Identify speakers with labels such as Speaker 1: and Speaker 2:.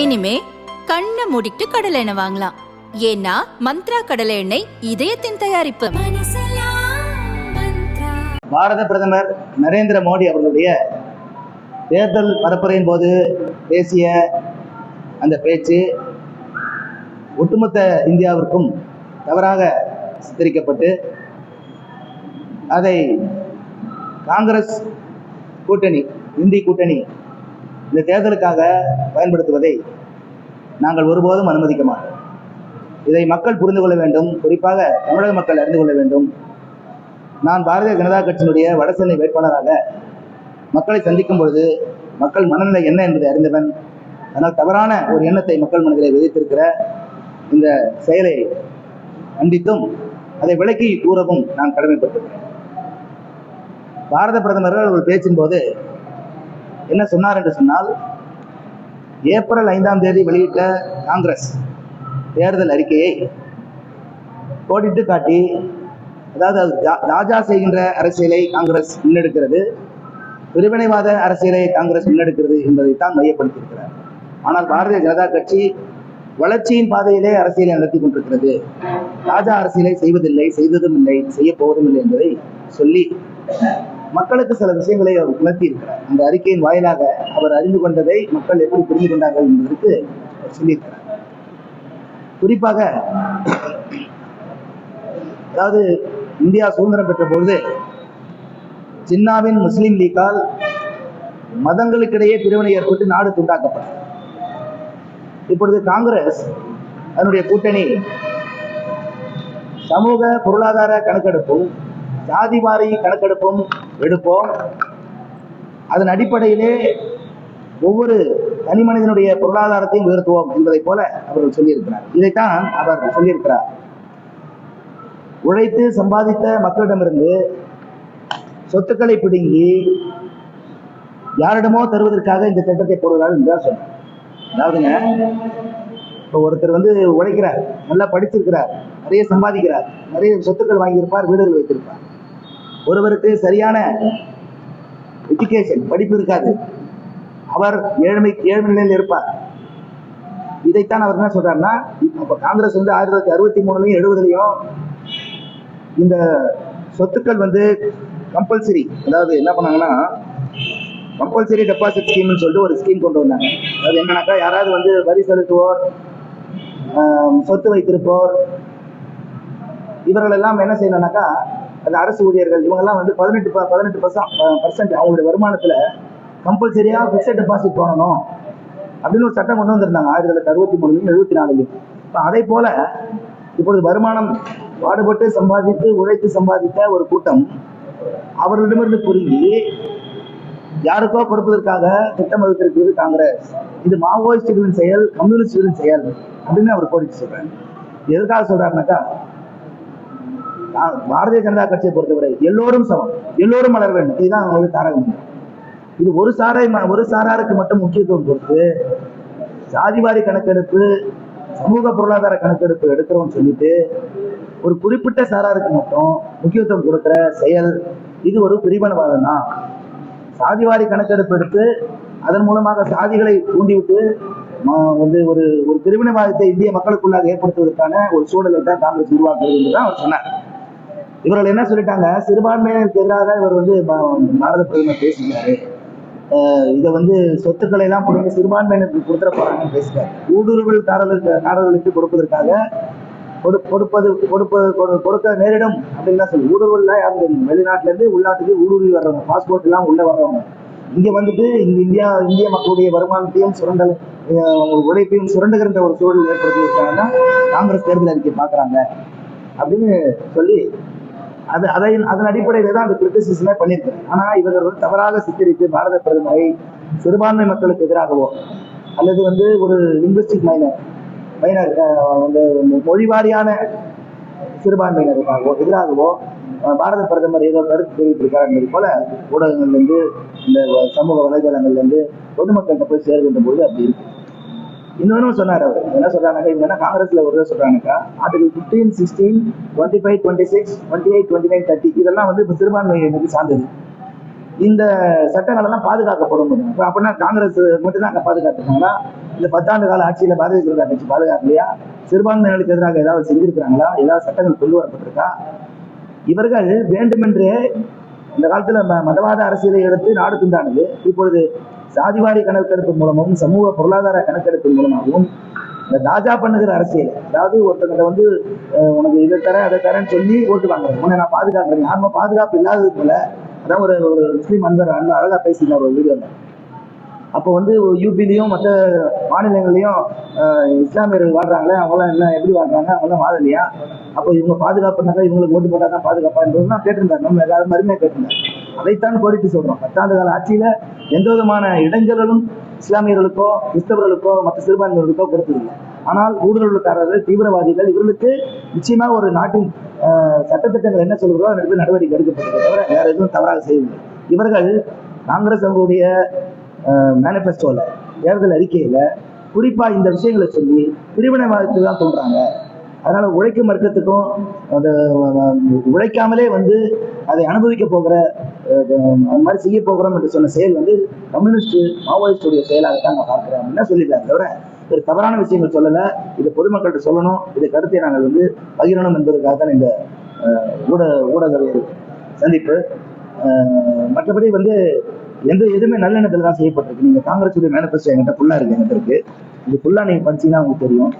Speaker 1: இனிமே கண்ணை மூடிட்டு கடலை எண்ணெய் வாங்கலாம். ஏன்னா மந்த்ரா கடலை எண்ணெய் இதயத்தின் தயாரிப்பு.
Speaker 2: பாரத பிரதமர் நரேந்திர மோடி அவர்களுடைய தேர்தல் பரப்புரையின் போது பேசிய அந்த பேச்சு ஒட்டுமொத்த இந்தியாவிற்கும் தவறாக சித்தரிக்கப்பட்டு அதை காங்கிரஸ் கூட்டணி இந்தி கூட்டணி இந்த தேர்தலுக்காக பயன்படுத்துவதை நாங்கள் ஒருபோதும் அனுமதிக்க மாட்டோம். இதை மக்கள் புரிந்து கொள்ள வேண்டும். குறிப்பாக தமிழக மக்கள் அறிந்து கொள்ள வேண்டும். நான் பாரதிய ஜனதா கட்சியினுடைய வடசென்னை வேட்பாளராக மக்களை சந்திக்கும் பொழுது மக்கள் மனநிலை என்ன என்பதை அறிந்தவன் அதனால் தவறான ஒரு எண்ணத்தை மக்கள் மனதிலே விதைத்திருக்கிற இந்த செயலை கண்டித்தும் அதை விலக்கி கூறவும் நான் கடமைப்பட்டிருக்கிறேன். பாரத பிரதமர் ஒரு பேச்சின் போது என்ன சொன்னார் என்று சொன்னால் ஏப்ரல் ஐந்தாம் தேதி வெளியிட்ட காங்கிரஸ் தேர்தல் அறிக்கையை கோடிட்டு காட்டி அதாவது அது ராஜா செய்கின்ற அரசியலை காங்கிரஸ் முன்னெடுக்கிறது பிரிவினைவாத அரசியலை காங்கிரஸ் முன்னெடுக்கிறது என்பதைத்தான் மையப்படுத்தியிருக்கிறார். ஆனால் பாரதிய ஜனதா கட்சி வளர்ச்சியின் பாதையிலே அரசியலை நடத்தி கொண்டிருக்கிறது. ராஜா அரசியலை செய்வதில்லை செய்ததும் இல்லை செய்ய போவதும் இல்லை என்பதை சொல்லி மக்களுக்கு சில விஷயங்களை அவர் உணர்த்தி அந்த அறிக்கையின் வாயிலாக அவர் அறிந்து கொண்டதை மக்கள் எப்படி புரிந்து கொண்டார்கள் என்பதற்கு அவர் சொல்லியிருக்கிறார். குறிப்பாக அதாவது இந்தியா சுதந்திரம் பெற்ற பொழுது ஜின்னாவின் முஸ்லீம் லீக்கால் மதங்களுக்கிடையே பிரிவினை ஏற்பட்டு நாடு துண்டாக்கப்பட்டது. இப்பொழுது காங்கிரஸ் அதனுடைய கூட்டணி சமூக பொருளாதார கணக்கெடுப்பும் ஜாதி வாரி கணக்கெடுப்பும் எடுப்போம். அதன் அடிப்படையிலே ஒவ்வொரு தனி மனிதனுடைய பொருளாதாரத்தையும் உயர்த்துவோம் என்பதை போல அவர்கள் சொல்லியிருக்கிறார். இதைத்தான் அவர் சொல்லியிருக்கிறார். உழைத்து சம்பாதித்த மக்களிடமிருந்து சொத்துக்களை பிடுங்கி யாரிடமோ தருவதற்காக இந்த திட்டத்தை போடுகிறார் என்றுதான் சொன்னார். அதாவதுங்க இப்போ ஒருத்தர் வந்து உழைக்கிறார் நல்லா படிச்சிருக்கிறார் நிறைய சம்பாதிக்கிறார் நிறைய சொத்துக்கள் வாங்கியிருப்பார் வீடுகள் வைத்திருப்பார். ஒருவருக்கு சரியான எஜுகேஷன் படிப்பு இருக்காது. அவர் ஏழ்மை ஏழ்மை நிலையில் இருப்பார். இதைத்தான் அவர் என்ன சொல்றாருன்னா இப்போ காங்கிரஸ் வந்து ஆயிரத்தி தொள்ளாயிரத்தி அறுபத்தி மூணுலையும் எழுபதுலையும் இந்த சொத்துக்கள் வந்து கம்பல்சரி அதாவது என்ன பண்ணாங்கன்னா கம்பல்சரி டெபாசிட் ஸ்கீம்னு சொல்லிட்டு ஒரு ஸ்கீம் கொண்டு வந்தாங்க. அது என்னன்னாக்கா யாராவது வந்து வரி செலுத்துவோர் சொத்து வைத்திருப்போர் இவர்கள் எல்லாம் என்ன செய்யணும்னாக்கா அந்த அரசு ஊழியர்கள் இவங்கெல்லாம் வந்து பதினெட்டு ப- பதினெட்டு பர்சன்ட் அவங்களுடைய வருமானத்துல கம்பல்சரியா ஃபிக்ஸட் டெபாசிட் போடணும் அப்படின்னு ஒரு சட்டம் கொண்டு வந்திருந்தாங்க. ஆயிரத்தி தொள்ளாயிரத்தி அறுபத்தி மூணுலையும் எழுபத்தி நாலுலையும். இப்போ அதே போல இப்பொழுது வருமானம் பாடுபட்டு சம்பாதித்து உழைத்து சம்பாதித்த ஒரு கூட்டம் அவர்களிடமிருந்து புரிந்து யாருக்கோ கொடுப்பதற்காக திட்டம் வகுத்திருக்கிறது காங்கிரஸ். இது மாவோயிஸ்டுகளின் செயல் கம்யூனிஸ்டுகளின் செயல் அப்படின்னு அவர் கோரிக்கை சொல்றாரு. எதுக்காக சொல்றாருனாக்கா பாரதிய ஜனதா கட்சியை பொறுத்தவரை எல்லோரும் சமம். எல்லோரும் வளர வேண்டும். இதுதான் அவங்களுக்கு தாரக இது ஒரு சாரை ஒரு சாராருக்கு மட்டும் முக்கியத்துவம் கொடுத்து சாதிவாரி கணக்கெடுப்பு சமூக பொருளாதார கணக்கெடுப்பு எடுக்கிறோம்னு சொல்லிட்டு ஒரு குறிப்பிட்ட சாராருக்கு மட்டும் முக்கியத்துவம் கொடுக்குற செயல் இது ஒரு பிரிவினவாதம் தான். சாதிவாரி கணக்கெடுப்பு எடுத்து அதன் மூலமாக சாதிகளை தூண்டிவிட்டு வந்து ஒரு ஒரு பிரிவினவாதத்தை இந்திய மக்களுக்குள்ளாக ஏற்படுத்துவதற்கான ஒரு சூழலை தான் காங்கிரஸ் உருவாக்குறது என்று தான் அவர் சொன்னார். இவர்கள் என்ன சொல்லிட்டாங்க? சிறுபான்மையினருக்கு எதிராக இவர் வந்து பாரத பிரதமர் பேசினாரு. இதை வந்து சொத்துக்களை எல்லாம் கொடுங்க சிறுபான்மையினருக்கு கொடுத்துட போறாங்கன்னு பேசுறாரு ஊடுருவல்காரர்களுக்கு காரர்களுக்கு கொடுப்பதற்காக கொடு கொடுப்பது கொடுப்பது கொடு- கொடுக்க நேரிடும் அப்படின்னு தான் சொல்லி ஊடுருவல்லாம் யாரும் தெரியும்? வெளிநாட்டுல இருந்து உள்நாட்டுக்கு ஊடுருவி வர்றவங்க பாஸ்போர்ட் எல்லாம் உள்ள வர்றவங்க. இங்க வந்துட்டு இங்க இந்தியா இந்திய மக்களுடைய வருமானத்தையும் சுரண்டல் உழைப்பையும் சுரண்டுகின்ற ஒரு சூழல் ஏற்படுத்துவதற்காக தான் காங்கிரஸ் தேர்தல் அறிக்கை பார்க்கறாங்க அப்படின்னு சொல்லி அது அதை அதன் அடிப்படையில தான் அந்த கிரிட்டிசிசமே பண்ணியிருக்காரு. ஆனா இவர்கள் வந்து தவறாக சித்தரித்து பாரத பிரதமரை சிறுபான்மை மக்களுக்கு எதிராகவோ அல்லது வந்து ஒரு லிங்குஸ்டிக் மைனர் மைனர் வந்து மொழிவாரியான சிறுபான்மையினருக்காகவோ எதிராகவோ பாரத பிரதமர் ஏதோ கருத்து தெரிவித்திருக்கார் என்பது போல ஊடகங்கள்லேருந்து இந்த சமூக வலைதளங்கள்லேருந்து பொதுமக்கள்கிட்ட போய் சேர்கின்ற போது அப்படி இருக்கு. இன்னொன்னு சொன்னார் அவர். என்ன சொல்றாங்க இவங்க காங்கிரஸ்ல ஒரு சொல்றாங்கக்கா article fifteen sixteen twenty five twenty six twenty eight twenty nine thirty இதெல்லாம் வந்து இப்போ சிறுபான்மையினருக்கு சார்ந்தது. இந்த சட்டங்கள் எல்லாம் பாதுகாக்கப்படும் இப்போ அப்படின்னா காங்கிரஸ் மட்டும்தான் அங்கே பாதுகாத்துருக்காங்களா? இந்த பத்தாண்டு கால ஆட்சியில பாரதிய ஜனதா கட்சி பாதுகாக்கலையா? சிறுபான்மையினருக்கு எதிராக ஏதாவது செஞ்சிருக்கிறாங்களா? ஏதாவது சட்டங்கள் கொண்டு வரப்பட்டிருக்கா? இவர்கள் வேண்டுமென்றே இந்த காலத்துல ம- மதவாத அரசியலை எடுத்து நாடு துண்டானது இப்பொழுது சாதிவாரி கணக்கெடுப்பு மூலமும் சமூக பொருளாதார கணக்கெடுப்பு மூலமாகவும் இந்த தாஜா பண்ணுகிற அரசியல். அதாவது ஒருத்தங்கிட்ட வந்து உனக்கு இதை தரேன் அதை தரேன்னு சொல்லி ஓட்டு வாங்குறேன். உன்னை நான் பாதுகாக்கிறேன். யாருமே பாதுகாப்பு இல்லாதது போல அதான் ஒரு ஒரு முஸ்லீம் அன்பர் அன்பு அழகா பேசியிருந்தார் ஒரு வீடியோல. அப்போ வந்து யூபிலையும் மற்ற மாநிலங்களையும் இஸ்லாமியர்கள் வாழ்றாங்களே அவங்களாம் என்ன எப்படி வாழ்றாங்க அவங்களாம் வாழலையா? அப்போ இவங்க பாதுகாப்புனாக்கா இவங்களுக்கு ஓட்டு போட்டால் தான் பாதுகாப்பா என்பதுலாம் கேட்டிருந்தேன். நம்ம எல்லாரும் மறுமையாக கேட்டிருந்தேன். அதைத்தான் கோரிட்டு சொல்றோம். பத்தாண்டு கால ஆட்சியில எந்த விதமான இடைஞ்சலும் இஸ்லாமியர்களுக்கோ கிறிஸ்தவர்களுக்கோ மற்ற சிறுபான்மையர்களுக்கோ கொடுத்ததில்லை ஆனால் ஊடுருவல்காரர்கள் தீவிரவாதிகள் இவர்களுக்கு நிச்சயமாக ஒரு நாட்டின் சட்டத்திட்டங்கள் என்ன சொல்கிறதோ அதற்கு நடவடிக்கை எடுக்கப்பட்டது தவிர வேற எதுவும் தவறாக செய்யவில்லை. இவர்கள் காங்கிரஸ் அவங்களுடைய மேனிஃபெஸ்டோல தேர்தல் அறிக்கையில குறிப்பா இந்த விஷயங்களை சொல்லி பிரிவினைவாதத்தை தான் சொல்றாங்க. அதனால உழைக்கும் வர்க்கத்துக்கும் அந்த உழைக்காமலே வந்து அதை அனுபவிக்க போகிற அந்த மாதிரி செய்ய போகிறோம் என்று சொன்ன செயல் வந்து கம்யூனிஸ்ட் மாவோயிஸ்டுடைய செயலாகத்தான் நான் பார்க்குறேன். அப்படின்னு சொல்லியிருக்காங்க தவிர ஒரு தவறான விஷயங்கள் சொல்லலை. இதை பொதுமக்கள்கிட்ட சொல்லணும். இது கருத்தை நாங்கள் வந்து பகிரணும் என்பதற்காக தான் இந்த ஊடக ஊடக சந்திப்பு. மற்றபடி வந்து எந்த எதுவுமே நல்லெண்ணத்துல தான் செய்யப்பட்டிருக்கு. நீங்க காங்கிரஸுடைய மேனிபெஸ்டோ என்கிட்ட ஃபுல்லா இருக்கு எனக்கு இருக்கு. இது ஃபுல்லா நீங்க படிச்சீங்கன்னா உங்களுக்கு தெரியும்.